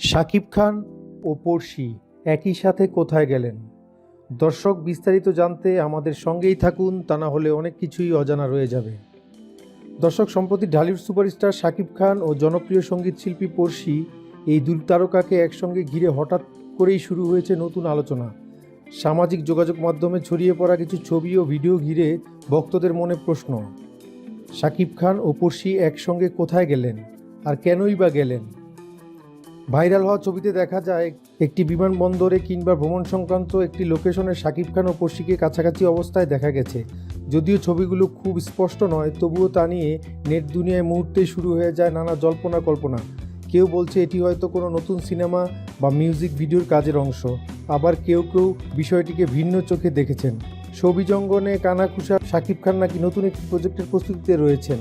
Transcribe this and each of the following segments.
শাকিব খান ও পড়শি একই সাথে কোথায় গেলেন? দর্শক, বিস্তারিত জানতে আমাদের সঙ্গেই থাকুন, তা না হলে অনেক কিছুই অজানা রয়ে যাবে। দর্শক, সম্প্রতি ঢালিউড সুপারস্টার শাকিব খান ও জনপ্রিয় সংগীত শিল্পী পড়শি এই দুই তারকাকে একসঙ্গে ঘিরে হঠাৎ করেই শুরু হয়েছে নতুন আলোচনা। সামাজিক যোগাযোগ মাধ্যমে ছড়িয়ে পড়া কিছু ছবি ও ভিডিও ঘিরে ভক্তদের মনে প্রশ্ন শাকিব খান ও পড়শি একসঙ্গে কোথায় গেলেন? আর কেনই বা গেলেন? ভাইরাল হওয়া ছবিতে দেখা যায়, একটি বিমানবন্দরে কিংবা ভ্রমণ সংক্রান্ত একটি লোকেশনে শাকিব খান ও পড়শিকে কাছাকাছি অবস্থায় দেখা গেছে। যদিও ছবিগুলো খুব স্পষ্ট নয়, তবুও তা নিয়ে নেট দুনিয়ায় মুহূর্তেই শুরু হয়ে যায় নানা জল্পনা কল্পনা। কেউ বলছে এটি হয়তো কোনো নতুন সিনেমা বা মিউজিক ভিডিওর কাজের অংশ। আবার কেউ কেউ বিষয়টিকে ভিন্ন চোখে দেখেছেন। ছবি জঙ্গনে কানাকুষা শাকিব খান নাকি নতুন একটি প্রজেক্টের প্রস্তুতিতে রয়েছেন।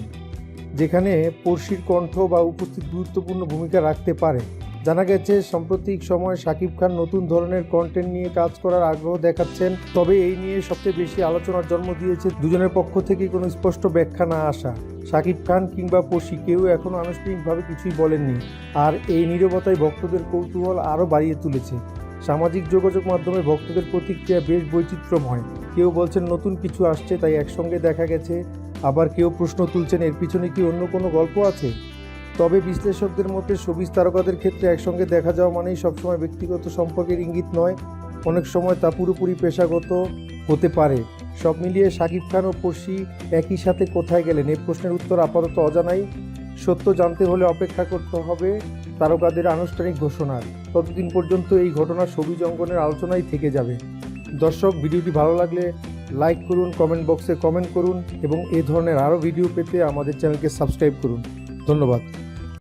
যেখানে পড়শির কণ্ঠ বা উপস্থিত গুরুত্বপূর্ণ ভূমিকা রাখতে পারে। জানা গেছে, সাম্প্রতিক সময় শাকিব খান নতুন ধরনের কন্টেন্ট নিয়ে কাজ করার আগ্রহ দেখাচ্ছেন। তবে এই নিয়ে সবচেয়ে বেশি আলোচনার জন্ম দিয়েছে দুজনের পক্ষ থেকে কোনো স্পষ্ট ব্যাখ্যা না আসা। শাকিব খান কিংবা পশি কেউ এখনও আনুষ্ঠানিকভাবে কিছুই বলেননি। আর এই নীরবতায় ভক্তদের কৌতূহল আরও বাড়িয়ে তুলেছে। সামাজিক যোগাযোগ মাধ্যমে ভক্তদের প্রতিক্রিয়া বেশ বৈচিত্র্যময়। কেউ বলছেন, নতুন কিছু আসছে, তাই একসঙ্গে দেখা গেছে আবার কেউ প্রশ্ন তুলছেন, এর পিছনে কি অন্য কোনো গল্প আছে? তবে বিশ্লেষকদের মতে, সবিজ তারকাদের ক্ষেত্রে একসঙ্গে দেখা যাওয়া মানেই সবসময় ব্যক্তিগত সম্পর্কের ইঙ্গিত নয়। অনেক সময় তা পুরোপুরি পেশাগত হতে পারে। সব মিলিয়ে শাকিব খান ও পড়শি একই সাথে কোথায় গেলেন? এই প্রশ্নের উত্তর আপাতত অজানাই। সত্য জানতে হলে অপেক্ষা করতে হবে তারকাদের আনুষ্ঠানিক ঘোষণার। ততদিন পর্যন্ত এই ঘটনা সবুজ অঙ্গনের আলোচনাই থেকে যাবে। দর্শক, ভিডিওটি ভালো লাগলে লাইক করুন কমেন্ট বক্সে কমেন্ট করুন এবং এ ধরনের আরও ভিডিও পেতে আমাদের চ্যানেলকে সাবস্ক্রাইব করুন। ধন্যবাদ।